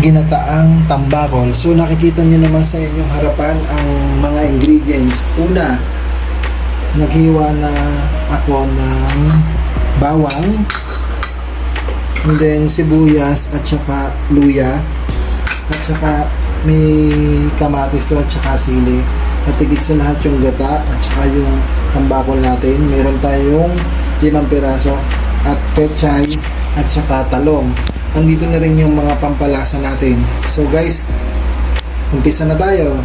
ginataang tambakol. So nakikita nyo naman sa inyong harapan ang mga ingredients. Una, naghiwa na ako ng bawang, and then sibuyas at saka luya, at saka may kamatis to at saka sili. At higit sa lahat yung gata at saka yung tambakol natin. Meron tayong limang piraso at pechay at saka talong. Andito na rin yung mga pampalasa natin. So guys, umpisa na tayo.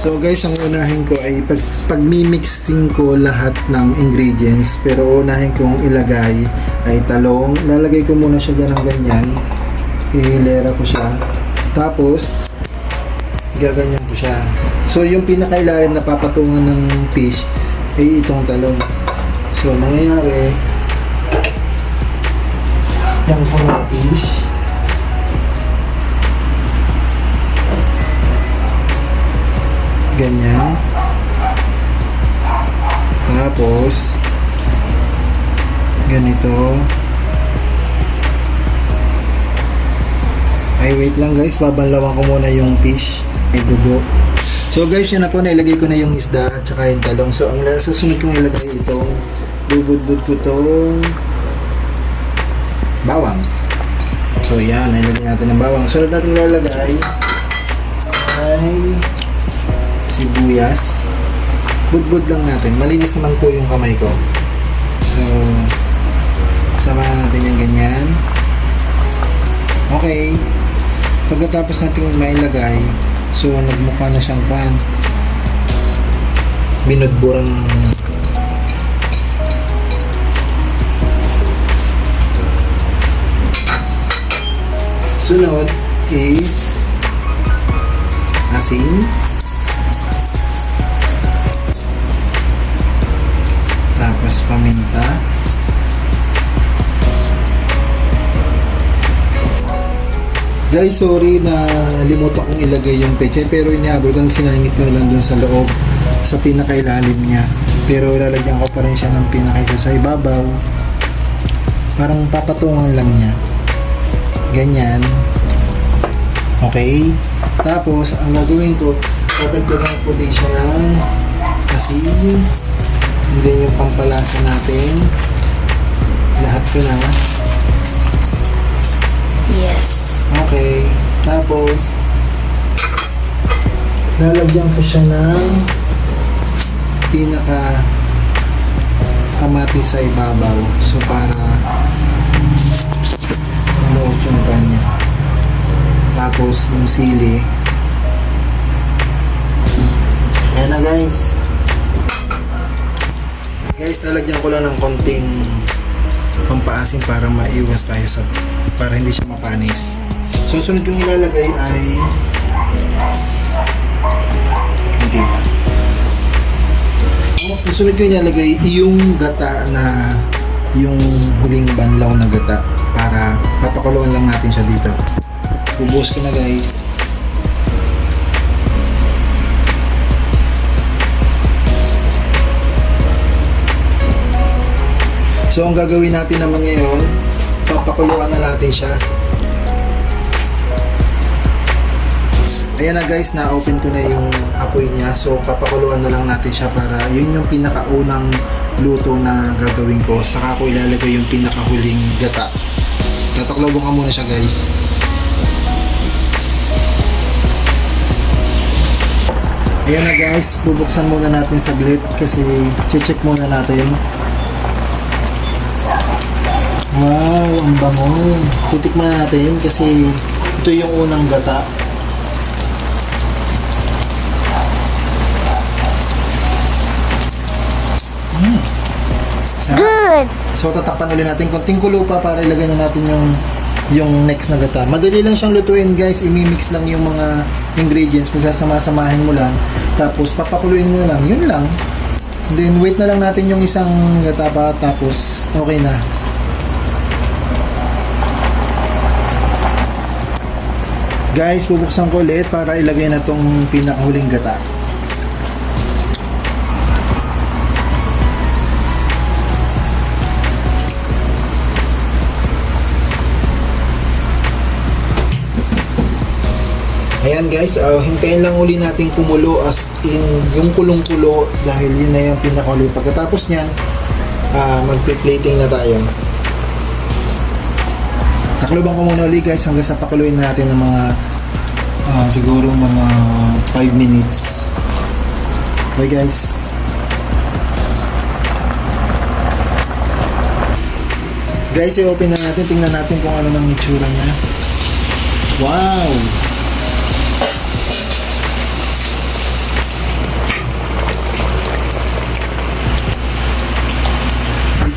So guys, ang unahin ko ay pag, pagmimixing ko lahat ng ingredients. Pero unahin kong ilagay ay talong. Lalagay ko muna siya ganang ganyan. Ihilera ko siya. Tapos, gaganyan ko siya. So yung pinakailalim na papatungan ng fish ay itong talong. So mangyayari, ng fish. Ganyan. Tapos, ganito. Ay, wait lang guys. Babanlawan ko muna yung fish. May dugo. So guys, yan na po. Nailagay ko na yung isda at saka yung talong. So, ang susunod kong ilagay itong bubud-bud ko tong bawang. So, yan. Nailagay natin ng bawang. Sunod natin lalagay ay sibuyas. Budbud lang natin. Malinis naman po yung kamay ko. So, samahan natin yung ganyan. Okay. Pagkatapos natin mailagay, so nagmukha na siyang pan. Binudburang Sunod is asin. Tapos paminta. Guys, sorry na limutan kong ilagay yung peche pero iniabot ko sinangit ko lang dun sa loob sa pinakailalim niya. Pero lalagyan ko pa rin siya ng pinakaisa sa ibabaw. Parang papatungan lang niya. Ganyan. Okay. Tapos, ang gagawin ko, dadagdagan ko din siya ng asin. And then yung pampalasa natin. Lahat ko na. Yes. Okay. Tapos, lalagyan ko siya ng pinaka kamatis sa ibabaw. So, para yung kanya. Tapos, yung sili. Ayan na guys. Guys, lalagyan ko lang ng konting pampaasim para maiwas tayo sa para hindi siya mapanis. Susunod yung ilalagay ay hindi pa. Ang susunod ko ilalagay yung gata na yung huling banlaw na gata para papakuluan lang natin siya dito. Bubuhos ko na guys. So ang gagawin natin naman ngayon, papakuluan na natin siya. Ayan na guys, na-open ko na yung apoy niya. So papakuluan na lang natin siya para yun yung pinakaunang luto na gagawin ko. Saka ko ilalagay yung pinakahuling gata. Tataklobong ka muna siya guys. Ayan na guys, bubuksan muna natin saglit kasi check muna natin. Wow, ang bango. Titikman natin kasi ito yung unang gata. So tatakpan ulit natin konting kulo pa para ilagay na natin yung yung next na gata. Madali lang siyang lutuin guys. Imimix lang yung mga ingredients. Masasama-samahin mo lang. Tapos papakuluin mo lang. Yun lang. Then wait na lang natin yung isang gata pa. Tapos okay na. Guys, bubuksan ko ulit para ilagay na tong pinakahuling gata. Ayan guys, uh, hintayin lang uli natin kumulo as in yung kulong-kulo dahil yun na yung pinakuli. Pagkatapos niyan, uh, mag-plating na tayo. Takloban ko muna ulit guys hanggang sa pakuluin natin ng mga ah, siguro mga 5 minutes. Bye guys. Guys, i-open na natin. Tingnan natin kung ano nang itsura niya. Wow!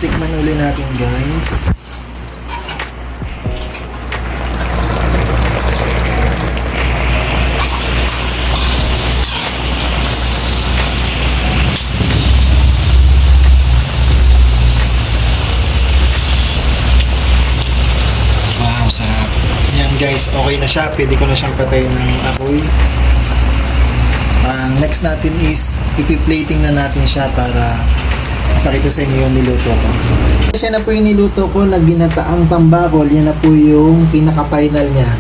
Tikman uli natin guys. Wow, sarap. Yan guys, okay na siya. Pwede ko na siyang patayin ng apoy. Ang next natin is ipi-plating na natin siya para ipakita sa inyo yung niluto ko. Kasi na po yung niluto ko na ginataang tambakol. Yan na po yung pinaka-final niya.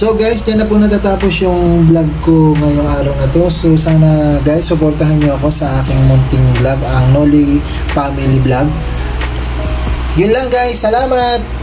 So guys, dyan na po natatapos yung vlog ko ngayong araw na to. So sana guys, supportahan nyo ako sa aking munting vlog, ang Noli Family Vlog. Yun lang guys, salamat!